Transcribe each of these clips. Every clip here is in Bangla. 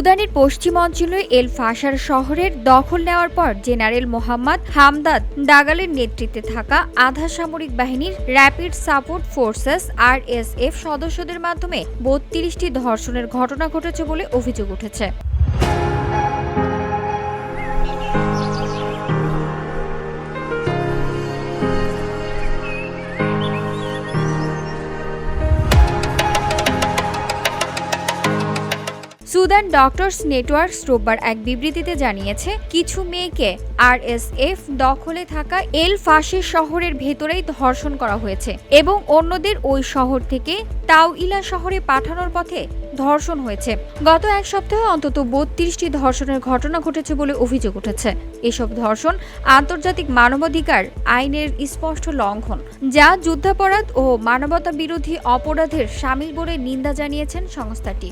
সুদানের পশ্চিম অঞ্চলে এল ফাসার শহরের দখল নেওয়ার পর জেনারেল মোহাম্মদ হামদাদ দাগালের নেতৃত্বে থাকা আধা সামরিক বাহিনীর র্যাপিড সাপোর্ট ফোর্সেস আরএসএফ সদস্যদের মাধ্যমে বত্রিশটি ধর্ষণের ঘটনা ঘটেছে বলে অভিযোগ উঠেছে। সুদান ডক্টরস নেটওয়ার্কস রোববার এক বিবৃতিতে জানিয়েছে, কিছু মেয়েকে আরএসএফ দখলে থাকা এল ফাশে শহরের ভেতরেই ধর্ষণ করা হয়েছে এবং অন্যদের ওই শহর থেকে তাওইলা শহরে পাঠানোর পথে ধর্ষণ হয়েছে। গত এক সপ্তাহে অন্তত বত্রিশটি ধর্ষণের ঘটনা ঘটেছে বলে অভিযোগ উঠেছে। এসব ধর্ষণ আন্তর্জাতিক মানবাধিকার আইনের স্পষ্ট লঙ্ঘন, যা যুদ্ধাপরাধ ও মানবতা বিরোধী অপরাধের সামিল বলে নিন্দা জানিয়েছেন সংস্থাটি।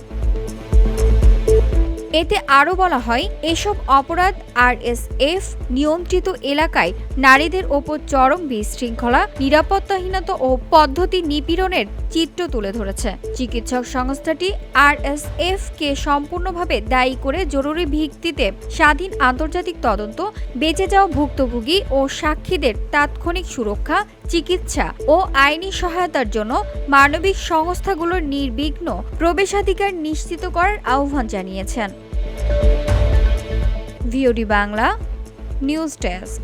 এতে আরও বলা হয়, এসব অপরাধ আরএসএফ নিয়ন্ত্রিত এলাকায় নারীদের ওপর চরম বিশৃঙ্খলা, নিরাপত্তাহীনতা ও পদ্ধতি নিপীড়নের চিত্র তুলে ধরেছে। চিকিৎসক সংস্থাটি আরএসএফ কে সম্পূর্ণভাবে দায়ী করে জরুরি ভিত্তিতে স্বাধীন আন্তর্জাতিক তদন্ত, বেঁচে যাওয়া ভুক্তভোগী ও সাক্ষীদের তাৎক্ষণিক সুরক্ষা চিকিৎসা ও আইনি সহায়তার জন্য মানবিক সংস্থাগুলোর নির্বিঘ্ন প্রবেশাধিকার নিশ্চিত করার আহ্বান জানিয়েছেন। VOD Bangla, news desk.